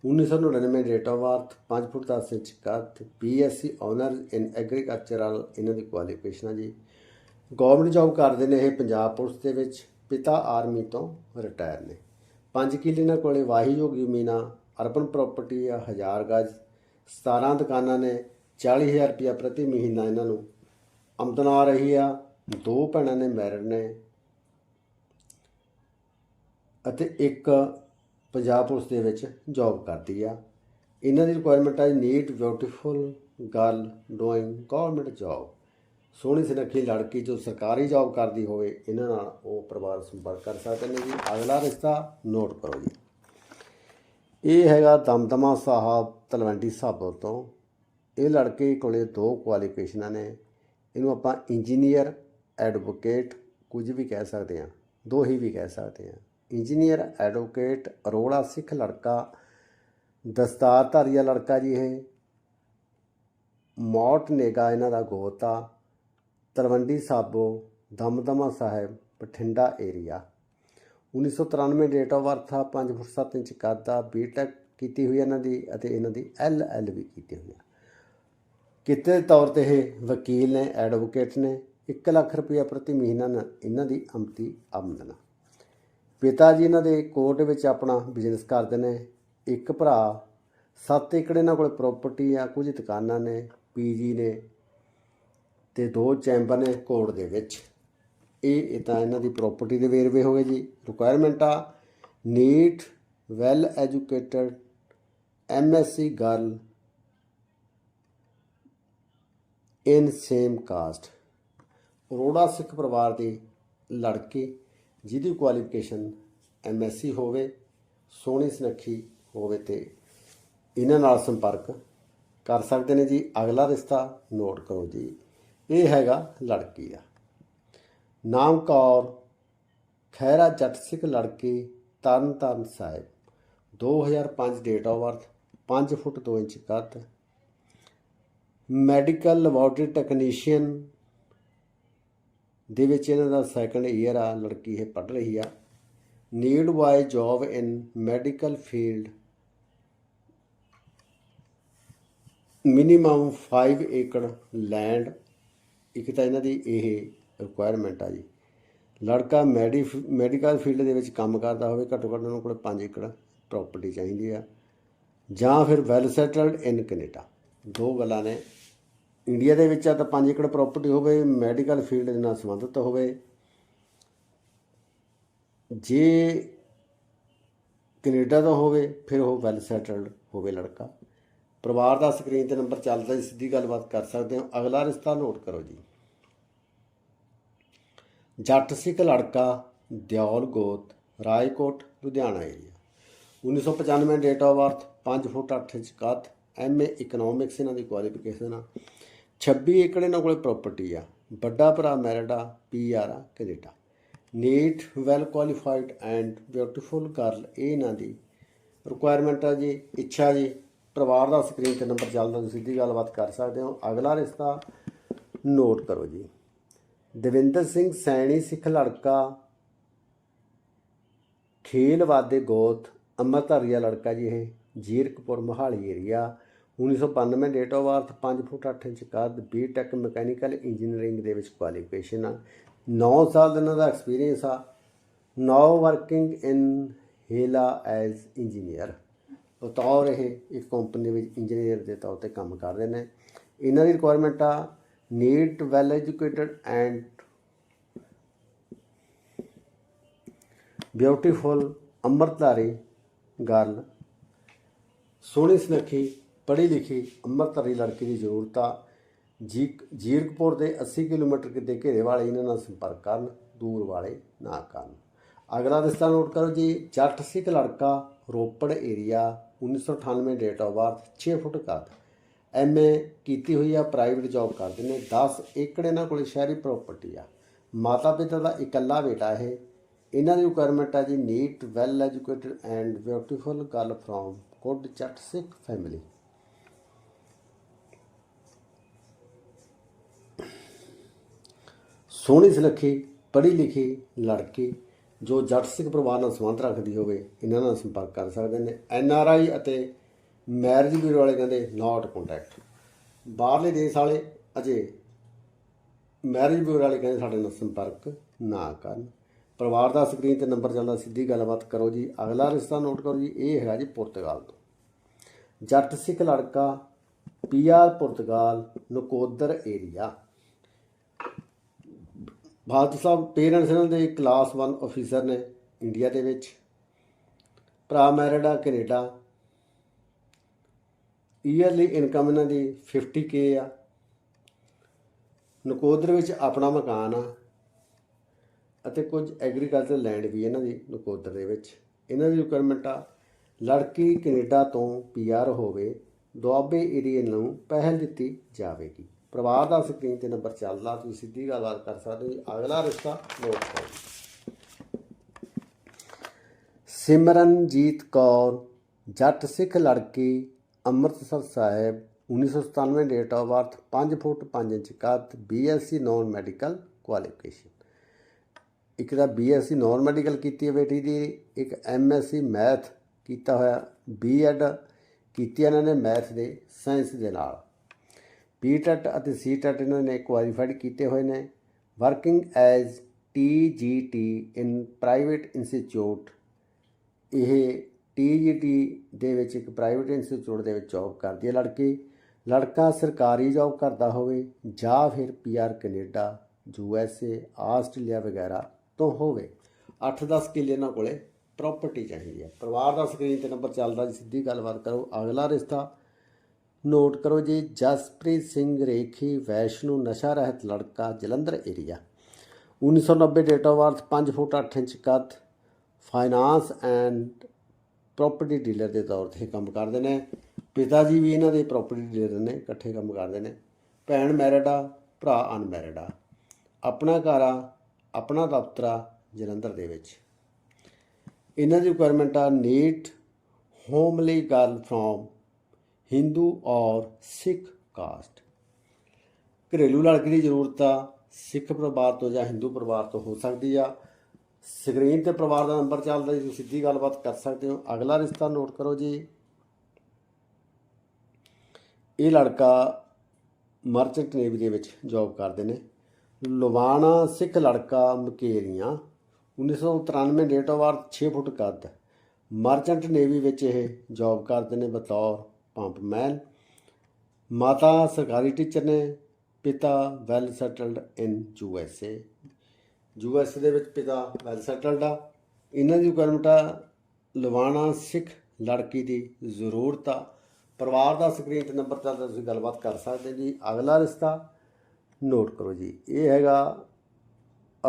1999 date of birth 5 foot 10 inch ਕੱਦ ਬੀਐਸਸੀ ਆਨਰਸ ਇਨ ਐਗਰੀਕਲਚਰਲ ਇਹਨਾਂ ਦੀ ਕੁਆਲੀਫਿਕੇਸ਼ਨ ਆ ਜੀ। ਗਵਰਨਮੈਂਟ ਜੌਬ ਕਰਦੇ ਨੇ ਇਹ ਪੰਜਾਬ ਪੁਲਿਸ ਦੇ ਵਿੱਚ, ਪਿਤਾ ਆਰਮੀ ਤੋਂ ਰਿਟਾਇਰ ਨੇ। ਪੰਜ ਕਿੱਲੇ ਨਾਲ ਕੋਲੇ ਵਾਹੀਯੋਗ ਜ਼ਮੀਨ ਅਰਬਨ ਪ੍ਰਾਪਰਟੀ ਆ, ਹਜ਼ਾਰ ਗਜ 17 ਦੁਕਾਨਾਂ ਨੇ 40000 ਰੁਪਇਆ ਪ੍ਰਤੀ ਮਹੀਨਾ ਇਹਨਾਂ ਨੂੰ। ਆਮਦਨ ਆ ਰਹੀ ਆ। ਦੋ ਭੈਣਾਂ ਨੇ ਮੈਰਿਡ ਨੇ ਅਤੇ ਇੱਕ ਪੰਜਾਬ ਪੁਲਿਸ ਦੇ ਵਿੱਚ ਜੌਬ ਕਰਦੀ ਆ। ਇਹਨਾਂ ਦੀ ਰਿਕੁਆਇਰਮੈਂਟ ਆ neat beautiful girl doing government job ਸੋਹਣੀ ਸੁਨੱਖੀ ਲੜਕੀ ਜੋ ਸਰਕਾਰੀ ਜੌਬ ਕਰਦੀ ਹੋਵੇ, ਇਹਨਾਂ ਨਾਲ ਉਹ ਪਰਿਵਾਰ ਸੰਪਰਕ ਕਰ ਸਕਦੇ ਨੇ ਜੀ। ਅਗਲਾ ਰਿਸ਼ਤਾ ਨੋਟ ਕਰੋ ਜੀ। ਇਹ ਹੈਗਾ ਦਮਦਮਾ ਸਾਹਿਬ ਤਲਵੰਡੀ ਸਾਬੋ ਤੋਂ। ਇਹ ਲੜਕੇ ਕੋਲੇ ਦੋ ਕੁਆਲੀਫਿਕੇਸ਼ਨਾਂ ਨੇ। ਇਹਨੂੰ ਆਪਾਂ ਇੰਜੀਨੀਅਰ ਐਡਵੋਕੇਟ ਕੁਝ ਵੀ ਕਹਿ ਸਕਦੇ ਹਾਂ, ਦੋ ਹੀ ਵੀ ਕਹਿ ਸਕਦੇ ਹਾਂ। ਇੰਜੀਨੀਅਰ, ਐਡਵੋਕੇਟ, ਅਰੋੜਾ ਸਿੱਖ ਲੜਕਾ ਦਸਤਾਰਧਾਰੀਆ ਲੜਕਾ ਜੀ ਇਹ। ਮੌਟ ਨੇਗਾ ਇਹਨਾਂ ਦਾ ਗੋਤਾ, Talwandi Sabo, Damdama Sahib, Bathinda area. 1993 date of birth ਆ 5 ਫੁੱਟ 7 ਇੰਚ ਕੱਦ ਆ ਬੀਟੈਕ ਕੀਤੀ ਹੋਈ ਇਹਨਾਂ ਦੀ ਅਤੇ ਇਹਨਾਂ ਦੀ ਐਲ ਐਲ ਵੀ ਕੀਤੀ ਹੋਈ ਆ। ਕਿਤੇ ਦੇ ਤੌਰ ਤੇ ਇਹ ਵਕੀਲ ਨੇ, ਐਡਵੋਕੇਟ ਨੇ 1 ਲੱਖ ਰੁਪਇਆ ਪ੍ਰਤੀ ਮਹੀਨਾ ਇਹਨਾਂ ਦੀ ਆਮਦੀ ਆਮਦਨ ਪਿਤਾ ਜੀ ਇਹਨਾਂ ਦੇ ਕੋਰਟ ਵਿੱਚ ਆਪਣਾ ਬਿਜ਼ਨਸ ਕਰਦੇ ਨੇ। ਇੱਕ ਭਰਾ 7 ਏਕੜ ਇਹਨਾਂ ਕੋਲ ਪ੍ਰਾਪਰਟੀ ਆ, ਕੁਝ ਦੁਕਾਨਾਂ ਨੇ, ਪੀਜੀ ਨੇ ਤੇ ਦੋ ਚੈਂਬਰ ਨੇ ਕੋਰਟ ਦੇ ਵਿੱਚ। ਇਹ ਇਹ ਤਾਂ ਇਹਨਾਂ ਦੀ ਪ੍ਰਾਪਰਟੀ ਦੇ ਵੇਰਵੇ ਹੋ ਗਏ ਜੀ। ਰਿਕੁਆਇਰਮੈਂਟ ਆ neat well educated MSc girl in same caste Arora Sikh ਪਰਿਵਾਰ ਦੀ ਲੜਕੀ ਜਿਹਦੀ ਕੁਆਲੀਫਿਕੇਸ਼ਨ ਐਮਐਸਸੀ ਹੋਵੇ, ਸੋਹਣੀ ਸੁਨੱਖੀ ਹੋਵੇ ਤੇ ਇਹਨਾਂ ਨਾਲ ਸੰਪਰਕ ਕਰ ਸਕਦੇ ਨੇ ਜੀ। ਅਗਲਾ ਰਿਸ਼ਤਾ ਨੋਟ ਕਰੋ ਜੀ। ਇਹ ਹੈਗਾ ਲੜਕੀ ਦਾ। ਨਾਮ ਕੌਰ ਖੈਰਾ ਜੱਟ ਸਿੱਖ ਲੜਕੀ Tarn Taran Sahib 2005 date of birth 5 foot 2 inch ਕੱਦ। ਮੈਡੀਕਲ ਲੈਬੋਰਟਰੀ ਟੈਕਨੀਸ਼ੀਅਨ ਦੇ ਵਿੱਚ ਇਹਨਾਂ ਦਾ ਸੈਕੰਡ ਈਅਰ ਆ, ਲੜਕੀ ਇਹ ਪੜ੍ਹ ਰਹੀ ਆ। Need boy job in medical field minimum 5 acre land ਇੱਕ ਤਾਂ ਇਹਨਾਂ ਦੀ ਇਹ ਰਿਕੁਆਇਰਮੈਂਟ ਆ ਜੀ। ਲੜਕਾ ਮੈਡੀ ਮੈਡੀਕਲ ਫੀਲਡ ਦੇ ਵਿੱਚ ਕੰਮ ਕਰਦਾ ਹੋਵੇ, ਘੱਟੋ ਘੱਟ ਉਹਨਾਂ ਕੋਲ 5 ਏਕੜ ਪ੍ਰਾਪਰਟੀ ਚਾਹੀਦੀ ਆ। ਜਾਂ ਫਿਰ ਵੈਲ ਸੈਟਲਡ ਇਨ ਕੈਨੇਡਾ ਦੋ ਗੱਲਾਂ ਨੇ। ਇੰਡੀਆ ਦੇ ਵਿੱਚ ਆ ਤਾਂ 5 ਏਕੜ ਪ੍ਰਾਪਰਟੀ ਹੋਵੇ ਮੈਡੀਕਲ ਫੀਲਡ ਦੇ ਨਾਲ ਸੰਬੰਧਿਤ ਹੋਵੇ। ਜੇ ਕੈਨੇਡਾ ਦਾ ਹੋਵੇ, ਫਿਰ ਉਹ ਵੈਲ ਸੈਟਲਡ ਹੋਵੇ ਲੜਕਾ। ਪਰਿਵਾਰ ਦਾ ਸਕਰੀਨ ਤੇ ਨੰਬਰ ਚੱਲਦਾ ਜੀ, ਸਿੱਧੀ ਗੱਲਬਾਤ ਕਰ ਸਕਦੇ ਹੋ। ਅਗਲਾ ਰਿਸ਼ਤਾ ਨੋਟ ਕਰੋ ਜੀ। ਜੱਟ ਸਿੱਖ ਲੜਕਾ, ਦਿਓਲ ਗੋਤ, Raikot, Ludhiana area 1995 date of birth 5 foot 8 inch ਕੱਦ ਐਮਏ ਇਕਨੋਮਿਕਸ ਇਹਨਾਂ ਦੀ ਕੁਆਲੀਫਿਕੇਸ਼ਨ ਆ। 26 ਏਕੜ ਇਹਨਾਂ ਕੋਲੇ ਪ੍ਰਾਪਰਟੀ ਆ। ਵੱਡਾ ਭਰਾ ਮੈਰਿਡ ਆ ਪੀਆਰ ਆ, Canada. Neat well qualified and beautiful girl ਇਹ ਇਹਨਾਂ ਦੀ ਰਿਕੁਆਇਰਮੈਂਟ ਆ ਜੀ, ਇੱਛਾ ਜੀ। ਪਰਿਵਾਰ ਦਾ ਸਕਰੀਨ ਤੇ ਨੰਬਰ ਚੱਲਦਾ, ਤੁਸੀਂ ਸਿੱਧੀ ਗੱਲਬਾਤ ਕਰ ਸਕਦੇ ਹੋ। ਅਗਲਾ ਰਿਸ਼ਤਾ ਨੋਟ ਕਰੋ ਜੀ। ਦਵਿੰਦਰ ਸਿੰਘ ਸੈਣੀ ਸਿੱਖ ਲੜਕਾ, ਖੇਲਵਾਦੇ ਗੋਤ ਅੰਮ੍ਰਿਤਧਾਰੀਆ ਲੜਕਾ ਜੀ ਇਹ, Zirakpur Mohali area 1992 date of birth 5 foot 8 inch ਕੱਦ ਬੀਟੈਕ ਮਕੈਨੀਕਲ ਇੰਜੀਨੀਅਰਿੰਗ ਦੇ ਵਿੱਚ ਕੁਆਲੀਫਿਕੇਸ਼ਨ ਆ। 9 ਸਾਲ ਦਾ ਇਹਨਾਂ ਦਾ ਐਕਸਪੀਰੀਅੰਸ ਆ। Now working in Hella as engineer ਬਤੌਰ ਇਹ ਇੱਕ ਕੰਪਨੀ ਵਿੱਚ ਇੰਜੀਨੀਅਰ ਦੇ ਤੌਰ ਤੇ ਕੰਮ ਕਰ ਰਹੇ ਨੇ। ਇਹਨਾਂ ਦੀ ਰਿਕੁਆਇਰਮੈਂਟ ਆ neat well educated and beautiful Amritdhari girl ਸੋਹਣੀ ਸੁਨੱਖੀ ਪੜ੍ਹੀ ਲਿਖੀ ਅੰਮ੍ਰਿਤਧਾਰੀ ਲੜਕੀ ਦੀ ਜ਼ਰੂਰਤ ਆ। ਜੀ ਜੀਰਕਪੁਰ ਦੇ 80 ਕਿਲੋਮੀਟਰ ਦੇ ਘੇਰੇ ਵਾਲੇ ਇਹਨਾਂ ਨਾਲ ਸੰਪਰਕ ਕਰਨ, ਦੂਰ ਵਾਲੇ ਨਾ ਕਰਨ। ਅਗਲਾ ਰਿਸ਼ਤਾ ਨੋਟ ਕਰੋ ਜੀ। ਜੱਟ ਸਿੱਖ ਲੜਕਾ, Ropar area 1998 date of birth 6 foot ਕੱਦ ਐਮਏ ਕੀਤੀ ਹੋਈ ਆ ਪ੍ਰਾਈਵੇਟ ਜੌਬ ਕਰਦੇ ਨੇ। 10 ਏਕੜ ਇਹਨਾਂ ਕੋਲ ਸ਼ਹਿਰੀ ਪ੍ਰਾਪਰਟੀ ਆ। ਮਾਤਾ ਪਿਤਾ ਦਾ ਇਕੱਲਾ ਬੇਟਾ ਇਹ। ਇਹਨਾਂ ਦੀ ਰਿਕੁਆਇਰਮੈਂਟ ਆ ਜੀ neat well educated and beautiful girl from good Jatt Sikh family ਸੋਹਣੀ ਸੁਨੱਖੀ ਪੜ੍ਹੀ ਲਿਖੀ ਲੜਕੀ, ਜੋ ਜੱਟ ਸਿੱਖ ਪਰਿਵਾਰ ਨਾਲ ਸੰਬੰਧ ਰੱਖਦੀ ਹੋਵੇ, ਇਹਨਾਂ ਨਾਲ ਸੰਪਰਕ ਕਰ ਸਕਦੇ ਨੇ। ਐਨ ਆਰ ਆਈ ਅਤੇ ਮੈਰਿਜ ਬਿਊਰੋ ਵਾਲੇ ਕਹਿੰਦੇ ਨਾਟ ਕੰਟੈਕਟ ਬਾਹਰਲੇ ਦੇਸ਼ ਵਾਲੇ ਅਜੇ ਮੈਰਿਜ ਬਿਊਰੋ ਵਾਲੇ ਕਹਿੰਦੇ, ਸਾਡੇ ਨਾਲ ਸੰਪਰਕ ਨਾ ਕਰਨ। ਪਰਿਵਾਰ ਦਾ ਸਕਰੀਨ ਤੇ ਨੰਬਰ ਚੱਲਦਾ, ਸਿੱਧੀ ਗੱਲਬਾਤ ਕਰੋ ਜੀ। ਅਗਲਾ ਰਿਸ਼ਤਾ ਨੋਟ ਕਰੋ ਜੀ, ਇਹ ਹੈਗਾ ਜੀ ਪੁਰਤਗਾਲ ਤੋਂ। ਜੱਟ ਸਿੱਖ ਲੜਕਾ, PR Portugal, Nakodar area. Bharat Sahib parents ਇਹਨਾਂ ਦੇ ਕਲਾਸ 1 ਅਫੀਸਰ ਨੇ ਇੰਡੀਆ ਦੇ ਵਿੱਚ। ਭਰਾ ਮੈਰਿਡ ਆ ਕੈਨੇਡਾ। ਈਅਰਲੀ ਇਨਕਮ ਇਹਨਾਂ ਦੀ 50k ਆ। ਨਕੋਦਰ ਵਿੱਚ ਆਪਣਾ ਮਕਾਨ ਆ ਅਤੇ ਕੁਝ ਐਗਰੀਕਲਚਰ ਲੈਂਡ ਵੀ ਇਹਨਾਂ ਦੀ ਨਕੋਦਰ ਦੇ ਵਿੱਚ। ਇਹਨਾਂ ਦੀ ਰਿਕੁਆਇਰਮੈਂਟ ਆ, ਲੜਕੀ ਕੈਨੇਡਾ ਤੋਂ ਪੀਆਰ ਹੋਵੇ, ਦੁਆਬੇ ਏਰੀਏ ਨੂੰ ਪਹਿਲ ਦਿੱਤੀ ਜਾਵੇਗੀ। ਪਰਿਵਾਰ ਦਾ ਸਕਰੀਨ ਤੇ ਨੰਬਰ ਚੱਲਦਾ, ਤੁਸੀਂ ਸਿੱਧੀ ਗੱਲ ਕਰ ਸਕਦੇ ਹੋ ਜੀ। ਅਗਲਾ ਰਿਸ਼ਤਾ ਨੋਟ ਕਰੋ ਸਿਮਰਨਜੀਤ ਕੌਰ, ਜੱਟ ਸਿੱਖ ਲੜਕੀ, Amritsar Sahib 1997 date of birth 5 foot 5 inch ਕੱਦ ਬੀਐਸਸੀ ਨਾਨ ਮੈਡੀਕਲ ਕੁਆਲੀਫਿਕੇਸ਼ਨ ਇੱਕ ਦਾ ਬੀਐਸਸੀ ਨਾਨ ਮੈਡੀਕਲ ਕੀਤੀ ਹੈ ਬੇਟੀ ਦੀ, ਇੱਕ ਐਮਐਸਸੀ ਮੈਥ ਕੀਤਾ ਹੋਇਆ ਬੀਐਡ ਕੀਤੀ ਇਹਨਾਂ ਨੇ ਮੈਥ ਦੇ ਸਾਇੰਸ ਦੇ ਨਾਲ। ਬੀਟੈਟ ਅਤੇ ਸੀਟੈਟ ਇਹਨਾਂ ਨੇ ਕੁਆਲੀਫਾਈਡ ਕੀਤੇ ਹੋਏ ਨੇ। Working as TGT in private institute. ਇਹ ਟੀਜੀਟੀ ਦੇ ਵਿੱਚ ਇੱਕ ਪ੍ਰਾਈਵੇਟ ਇੰਸਟੀਚਿਊਟ ਦੇ ਵਿੱਚ ਜੌਬ ਕਰਦੀ ਹੈ ਲੜਕੀ। ਲੜਕਾ ਸਰਕਾਰੀ ਜੌਬ ਕਰਦਾ ਹੋਵੇ ਜਾਂ ਫਿਰ PR Canada, U S A, Australia ਵਗੈਰਾ ਤੋਂ ਹੋਵੇ। 8-10 ਕਿੱਲੇ ਇਹਨਾਂ ਕੋਲੇ ਪ੍ਰਾਪਰਟੀ ਚਾਹੀਦੀ ਹੈ। ਪਰਿਵਾਰ ਦਾ ਸਕਰੀਨ ਤੇ ਨੰਬਰ ਚੱਲਦਾ ਜੀ, ਸਿੱਧੀ ਗੱਲਬਾਤ ਕਰੋ। ਅਗਲਾ ਰਿਸ਼ਤਾ ਨੋਟ ਕਰੋ ਜੀ, ਜਸਪ੍ਰੀਤ ਸਿੰਘ ਰੇਖੀ, ਵੈਸ਼ਨੂ, ਨਸ਼ਾ ਰਹਿਤ ਲੜਕਾ, Jalandhar area 1990 date of birth 5 foot 8 inch ਕੱਦ ਫਾਈਨਾਂਸ ਐਂਡ ਪ੍ਰਾਪਰਟੀ ਡੀਲਰ ਦੇ ਤੌਰ ਤੇ ਕੰਮ ਕਰਦੇ ਨੇ। ਪਿਤਾ ਜੀ ਵੀ ਇਹਨਾਂ ਦੇ ਪ੍ਰਾਪਰਟੀ ਡੀਲਰ ਨੇ, ਇਕੱਠੇ ਕੰਮ ਕਰਦੇ ਨੇ। ਭੈਣ ਮੈਰਿਡ ਆ, ਭਰਾ ਅਨਮੈਰਿਡ ਆ। ਆਪਣਾ ਘਰ ਆ, ਆਪਣਾ ਦਫ਼ਤਰ ਆ, ਜਲੰਧਰ ਦੇ ਵਿੱਚ। ਇਹਨਾਂ ਦੀ ਰਿਕੁਆਇਰਮੈਂਟ ਆ neat homely girl from Hindu or Sikh caste. ਘਰੇਲੂ ਲੜਕੀ ਦੀ ਜ਼ਰੂਰਤ ਆ, ਸਿੱਖ ਪਰਿਵਾਰ ਤੋਂ ਜਾਂ ਹਿੰਦੂ ਪਰਿਵਾਰ ਤੋਂ ਹੋ ਸਕਦੀ ਆ। ਸਕਰੀਨ ਤੇ ਪਰਿਵਾਰ ਦਾ ਨੰਬਰ ਚੱਲਦਾ ਜੀ, ਤੁਸੀਂ ਸਿੱਧੀ ਗੱਲਬਾਤ ਕਰ ਸਕਦੇ ਹੋ। ਅਗਲਾ ਰਿਸ਼ਤਾ ਨੋਟ ਕਰੋ ਜੀ। ਇਹ ਲੜਕਾ ਮਰਚੈਂਟ ਨੇਵੀ ਦੇ ਵਿੱਚ ਜੌਬ ਕਰਦੇ ਨੇ। ਲੁਬਾਣਾ ਸਿੱਖ ਲੜਕਾ Mukerian 1993 date of birth 6 foot ਕੱਦ। ਮਰਚੈਂਟ ਨੇਵੀ ਵਿੱਚ ਇਹ ਜੌਬ ਕਰਦੇ ਨੇ ਬਤੌਰ। ਪੰਪਮੈਨ ਮਾਤਾ ਸਰਕਾਰੀ ਟੀਚਰ ਨੇ, ਪਿਤਾ well settled in U S A. U S ਦੇ ਵਿੱਚ ਪਿਤਾ ਵੈਲ ਸੈਟਲਡ ਆ। ਇਹਨਾਂ ਦੀ ਰਿਕੁਆਇਰਮੈਂਟ ਆ ਲਵਾਣਾ ਸਿੱਖ ਲੜਕੀ ਦੀ ਜ਼ਰੂਰਤ ਆ। ਪਰਿਵਾਰ ਦਾ ਸਕਰੀਨ ਤੇ ਨੰਬਰ ਚੱਲਦਾ ਤੁਸੀਂ ਗੱਲਬਾਤ ਕਰ ਸਕਦੇ ਜੀ। ਅਗਲਾ ਰਿਸ਼ਤਾ ਨੋਟ ਕਰੋ ਜੀ। ਇਹ ਹੈਗਾ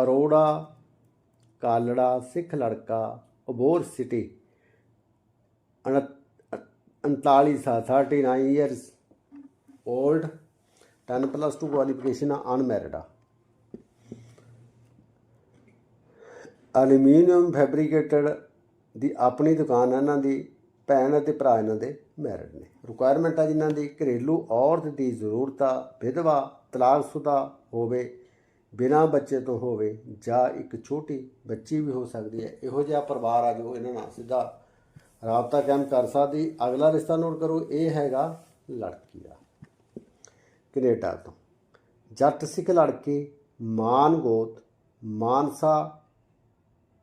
ਅਰੋੜਾ ਕਾਲੜਾ ਸਿੱਖ ਲੜਕਾ ਅਬੋਰ ਸਿਟੀ 39 ਸਾਲ 39 ਇਅਰਸ 올ਡ 10 ਪਲੱਸ 2 ਕੁਆਲੀਫਿਕੇਸ਼ਨ ਆ ਅਨਮੈਰਿਡ ਆ। ਐਲੂਮੀਨੀਅਮ ਫੈਬਰੀਕੇਟਡ ਦੀ ਆਪਣੀ ਦੁਕਾਨ ਹੈ ਇਹਨਾਂ ਦੀ, ਭੈਣ ਅਤੇ ਭਰਾ ਇਹਨਾਂ ਦੇ ਮੈਰਿਡ ਨੇ। ਰਿਕੁਆਇਰਮੈਂਟ ਆ ਜਿਨ੍ਹਾਂ ਦੀ, ਘਰੇਲੂ ਔਰਤ ਦੀ ਜ਼ਰੂਰਤ ਆ, ਵਿਧਵਾ, ਤਲਾਕਸ਼ੁਦਾ ਹੋਵੇ, ਬਿਨਾਂ ਬੱਚੇ ਤੋਂ ਹੋਵੇ, ਜਾਂ ਇੱਕ ਛੋਟੀ ਬੱਚੀ ਵੀ ਹੋ ਸਕਦੀ ਹੈ। ਇਹੋ ਜਿਹਾ ਪਰਿਵਾਰ ਆ ਜੋ ਇਹਨਾਂ ਨਾਲ ਸਿੱਧਾ ਰਾਬਤਾ ਕਾਇਮ ਕਰ ਸਕਦੀ, ਅਗਲਾ ਰਿਸ਼ਤਾ ਨੋਟ ਕਰੋ, ਇਹ ਹੈਗਾ ਲੜਕੀ ਦਾ ਕੈਨੇਡਾ ਤੋਂ। ਜੱਟ ਸਿੱਖ ਲੜਕੀ ਮਾਨਗੋਤ Mansa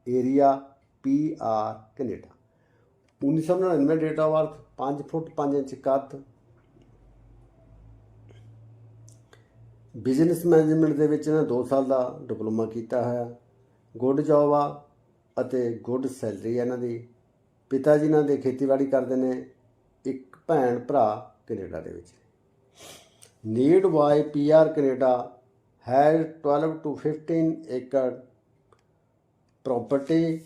area, P R, Canada. 1999 date of birth 5 foot 5 inch ਕੱਦ। ਬਿਜ਼ਨਸ ਮੈਨੇਜਮੈਂਟ ਦੇ ਵਿੱਚ ਇਹਨਾਂ 2 ਸਾਲ ਦਾ ਡਿਪਲੋਮਾ ਕੀਤਾ ਹੋਇਆ। ਗੁੱਡ ਜੌਬ ਆ ਅਤੇ ਗੁੱਡ ਸੈਲਰੀ ਇਹਨਾਂ ਦੀ। ਪਿਤਾ ਜੀ ਨਾਲ ਦੇ ਖੇਤੀਬਾੜੀ ਕਰਦੇ ਨੇ, ਇੱਕ ਭੈਣ ਭਰਾ ਕੈਨੇਡਾ ਦੇ ਵਿੱਚ। Need why PR Canada has 12 to 15 acre property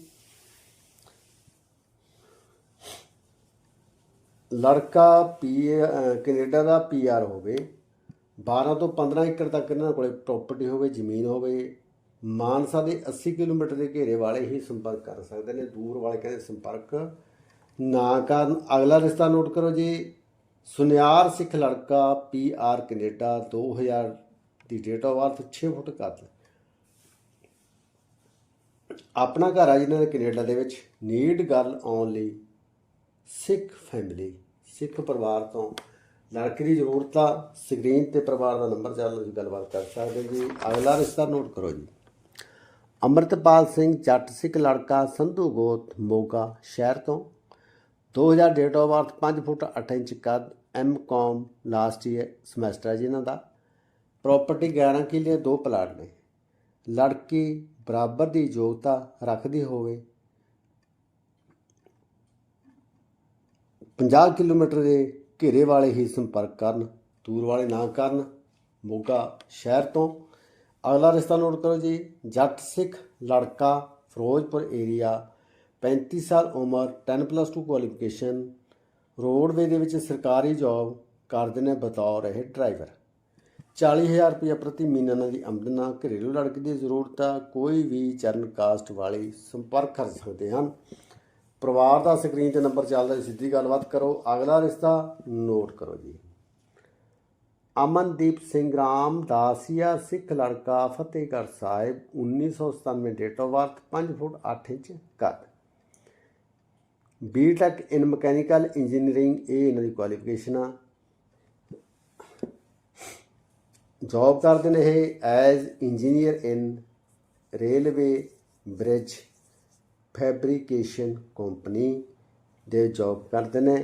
ਲੜਕਾ ਪੀ ਅਹ ਕੈਨੇਡਾ ਦਾ ਪੀਆਰ ਹੋਵੇ 12 ਤੋਂ 15 ਏਕੜ ਤੱਕ ਇਹਨਾਂ ਕੋਲੇ ਪ੍ਰਾਪਰਟੀ ਹੋਵੇ, ਜ਼ਮੀਨ ਹੋਵੇ ਮਾਨਸਾ ਦੇ 80 ਕਿਲੋਮੀਟਰ ਦੇ ਘੇਰੇ ਵਾਲੇ ਹੀ ਸੰਪਰਕ ਕਰ ਸਕਦੇ ਨੇ, ਦੂਰ ਵਾਲੇ ਕਹਿੰਦੇ ਸੰਪਰਕ। ਨਾ ਕਰਨ ਅਗਲਾ ਰਿਸ਼ਤਾ ਨੋਟ ਕਰੋ ਜੀ, ਸੁਨਿਆਰ ਸਿੱਖ ਲੜਕਾ ਪੀ ਪੀਆਰ ਕੈਨੇਡਾ 2000 ਦੀ ਡੇਟ ਆਫ ਬਰਥ 6 ਫੁੱਟ ਕੱਦ। ਆਪਣਾ ਘਰ ਆ ਜਿਨ੍ਹਾਂ ਨੇ ਕੈਨੇਡਾ ਦੇ ਵਿੱਚ। ਨੀਡ ਗਰਲ ਲਈ ਸਿੱਖ ਫੈਮਿਲੀ ਸਿੱਖ ਪਰਿਵਾਰ ਤੋਂ ਲੜਕੀ ਦੀ ਜ਼ਰੂਰਤ ਆ। ਸਕਰੀਨ ਤੇ ਪਰਿਵਾਰ ਦਾ ਨੰਬਰ ਚੱਲ ਤੁਸੀਂ ਗੱਲਬਾਤ ਕਰ ਸਕਦੇ ਜੀ। ਅਗਲਾ ਰਿਸ਼ਤਾ ਨੋਟ ਕਰੋ ਜੀ। ਅੰਮ੍ਰਿਤਪਾਲ ਸਿੰਘ ਜੱਟ ਸਿੱਖ ਲੜਕਾ ਸੰਧੂ ਗੋਤ ਮੋਗਾ ਸ਼ਹਿਰ ਤੋਂ। 2000 date of birth 5 foot 8 inch ਕੱਦ ਐਮਕਾਮ ਲਾਸਟ ਈਅਰ ਸਮੈਸਟਰ ਹੈ ਜੀ ਇਹਨਾਂ ਦਾ। ਪ੍ਰਾਪਰਟੀ 11 ਕਿੱਲੇ, ਦੋ ਪਲਾਟ ਨੇ। ਲੜਕੀ ਬਰਾਬਰ ਦੀ ਯੋਗਤਾ ਰੱਖਦੀ ਹੋਵੇ। 50 ਕਿਲੋਮੀਟਰ ਦੇ ਘੇਰੇ ਵਾਲੇ ਹੀ ਸੰਪਰਕ ਕਰਨ, ਦੂਰ ਵਾਲੇ ਨਾ ਕਰਨ ਮੋਗਾ ਸ਼ਹਿਰ ਤੋਂ। ਅਗਲਾ ਰਿਸ਼ਤਾ ਨੋਟ ਕਰੋ ਜੀ, ਜੱਟ ਸਿੱਖ ਲੜਕਾ ਫਿਰੋਜ਼ਪੁਰ ਏਰੀਆ 35 ਸਾਲ ਉਮਰ 10 ਪਲੱਸ 2 ਕੁਆਲੀਫਿਕੇਸ਼ਨ ਰੋਡਵੇ ਦੇ ਵਿੱਚ ਸਰਕਾਰੀ ਜੌਬ ਕਰਦੇ ਨੇ ਬਤੌਰ ਇਹ ਡਰਾਈਵਰ 40000 ਰੁਪਏ ਪ੍ਰਤੀ ਮਹੀਨਾ ਇਹਨਾਂ ਦੀ ਆਮਦਨ ਆ ਘਰੇਲੂ ਲੜਕੀ ਦੀ ਜ਼ਰੂਰਤ ਆ, ਕੋਈ ਵੀ ਚਰਨ ਕਾਸਟ ਵਾਲੀ ਸੰਪਰਕ ਕਰ ਸਕਦੇ ਹਨ। ਪਰਿਵਾਰ ਦਾ ਸਕਰੀਨ ਤੇ ਨੰਬਰ ਚੱਲਦਾ, ਸਿੱਧੀ ਗੱਲਬਾਤ ਕਰੋ, ਅਗਲਾ ਰਿਸ਼ਤਾ ਨੋਟ ਕਰੋ ਜੀ। ਅਮਨਦੀਪ ਸਿੰਘ ਰਾਮ, ਦਾਸੀਆ, ਸਿੱਖ ਲੜਕਾ, Fatehgarh Sahib 1997 date of birth 5 foot 8 inch ਕੱਦ ਬੀਟੈਕ ਇਨ ਮਕੈਨੀਕਲ ਇੰਜੀਨੀਅਰਿੰਗ ਇਹ ਇਹਨਾਂ ਦੀ ਕੁਆਲੀਫਿਕੇਸ਼ਨ ਆ। ਜੌਬ ਕਰਦੇ ਨੇ ਇਹ as engineer in railway bridge fabrication company ਦੇ ਜੌਬ ਕਰਦੇ ਨੇ।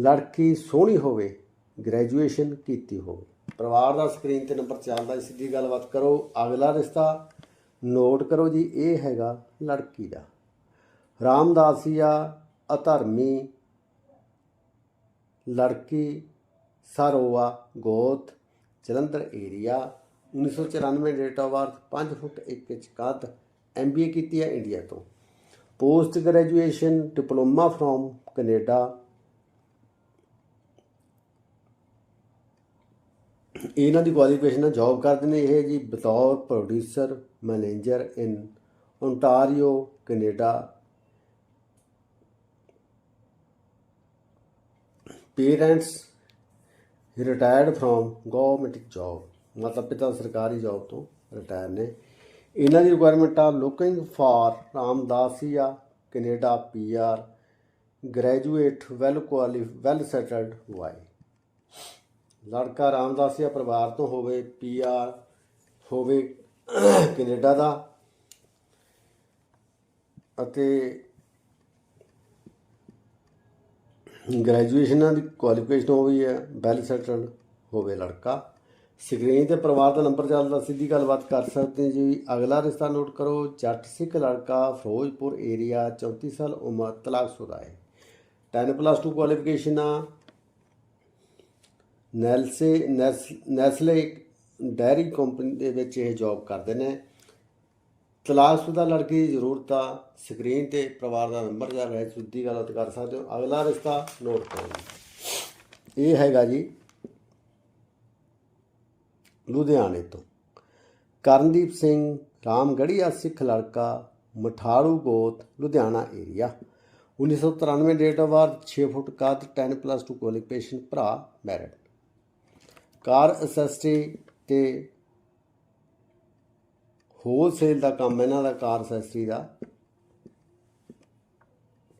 ਲੜਕੀ ਸੋਹਣੀ ਹੋਵੇ ਗ੍ਰੈਜੂਏਸ਼ਨ ਕੀਤੀ ਹੋਵੇ। ਪਰਿਵਾਰ ਦਾ ਸਕਰੀਨ ਤੇ ਨੰਬਰ ਚੱਲਦਾ ਹੈ, ਸਿੱਧੀ ਗੱਲਬਾਤ ਕਰੋ। ਅਗਲਾ ਰਿਸ਼ਤਾ ਨੋਟ ਕਰੋ ਜੀ ਇਹ ਹੈਗਾ ਲੜਕੀ ਦਾ। ਰਾਮਦਾਸੀਆ ਅਧਰਮੀ ਲੜਕੀ ਸਰੋਆ ਗੋਤ Jalandhar area 1994 date of birth 5 foot 1 inch ਕੱਦ ਐਮਬੀਏ ਕੀਤੀ ਹੈ ਇੰਡੀਆ ਤੋਂ। Post graduation diploma from Canada ਇਹਨਾਂ ਦੀ ਕੁਆਲੀਫਿਕੇਸ਼ਨ ਹੈ ਜੌਬ ਕਰਦੇ ਨੇ ਇਹ ਜੀ ਬਤੌਰ producer manager in Ontario Canada parents retired from government job ਮਤਲਬ ਪਿਤਾ ਸਰਕਾਰੀ ਜੌਬ ਤੋਂ ਰਿਟਾਇਰ ਨੇ। ਇਹਨਾਂ ਦੀ ਰਿਕੁਆਇਰਮੈਂਟ ਆ looking for Ramdasia Canada PR graduate well quali well settled Y ਲੜਕਾ ਰਾਮਦਾਸੀਆ ਪਰਿਵਾਰ ਤੋਂ ਹੋਵੇ ਪੀਆਰ ਹੋਵੇ, ਕੈਨੇਡਾ ਦਾ। ਅਤੇ ਗ੍ਰੈਜੂਏਸ਼ਨ ਦੀ ਕੁਆਲੀਫਿਕੇਸ਼ਨ ਹੋਈ ਹੈ ਵੈਲ ਸੈਟਲਡ ਹੋਵੇ ਲੜਕਾ। ਸਕਰੀਨ ਤੇ ਪਰਿਵਾਰ ਦਾ ਨੰਬਰ ਚੱਲਦਾ, ਸਿੱਧੀ ਗੱਲਬਾਤ ਕਰ ਸਕਦੇ ਜੀ। ਅਗਲਾ ਰਿਸ਼ਤਾ ਨੋਟ ਕਰੋ, ਜੱਟ ਸਿੱਖ ਲੜਕਾ, ਫਿਰੋਜ਼ਪੁਰ ਏਰੀਆ 34 ਸਾਲ ਉਮਰ ਤਲਾਕਸ਼ੁਦਾ ਹੈ। 10 ਪਲੱਸ 2 ਕੁਆਲੀਫਿਕੇਸ਼ਨ ਆ ਨੈਲਸੇ ਨੈਸ- ਨੈਸਲੇ ਡੈਰੀ ਕੰਪਨੀ ਦੇ ਵਿੱਚ ਇਹ ਜੌਬ ਕਰਦੇ ਨੇ। ਤਲਾਕਸ਼ੁਦਾ ਲੜਕੀ ਦੀ ਜ਼ਰੂਰਤ ਆ, ਸਕਰੀਨ ਤੇ ਪਰਿਵਾਰ ਦਾ ਨੰਬਰ ਜਾਂ ਰਿਹਾ ਸਿੱਧੀ ਗੱਲਬਾਤ ਕਰ ਸਕਦੇ ਹੋ। ਅਗਲਾ ਰਿਸ਼ਤਾ ਨੋਟ ਕਰੋ ਇਹ ਹੈਗਾ ਜੀ ਲੁਧਿਆਣੇ ਤੋਂ। ਕਰਨਦੀਪ ਸਿੰਘ ਰਾਮਗੜੀਆ ਸਿੱਖ ਲੜਕਾ, ਮਠਾੜੂ ਗੋਤ, Ludhiana area 1993 date of birth 6 foot ਕੱਦ 10 ਪਲੱਸ 2 ਕੁਆਲੀਫਿਕੇਸ਼ਨ ਭਰਾ ਮੈਰਿਟ ਕਾਰ ਅਸੈਸਟੀ ਤੇ ਹੋਲਸੇਲ ਦਾ ਕੰਮ ਇਹਨਾਂ ਦਾ ਕਾਰ ਅਸੈਸਟੀ ਦਾ।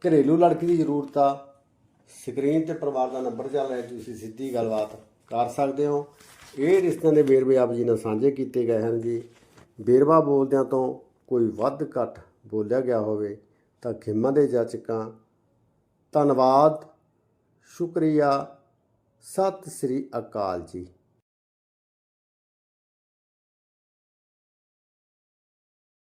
ਘਰੇਲੂ ਲੜਕੀ ਦੀ ਜ਼ਰੂਰਤ ਆ। ਸਕਰੀਨ ਤੇ ਪਰਿਵਾਰ ਦਾ ਨੰਬਰ ਚੱਲ ਰਿਹਾ, ਤੁਸੀਂ ਸਿੱਧੀ ਗੱਲਬਾਤ ਕਰ ਸਕਦੇ ਹੋ। ਇਹ ਰਿਸ਼ਤਿਆਂ ਦੇ ਵੇਰਵੇ ਆਪ ਜੀ ਨਾਲ ਸਾਂਝੇ ਕੀਤੇ ਗਏ ਹਨ ਜੀ। ਵੇਰਵਾ ਬੋਲਦਿਆਂ ਤੋਂ ਕੋਈ ਵੱਧ ਘੱਟ ਬੋਲਿਆ ਗਿਆ ਹੋਵੇ ਤਾਂ ਖਿਮਾ ਦੇ ਜਾਚਕਾਂ, ਧੰਨਵਾਦ, ਸ਼ੁਕਰੀਆ। ਸਤਿ ਸ੍ਰੀ ਅਕਾਲ ਜੀ।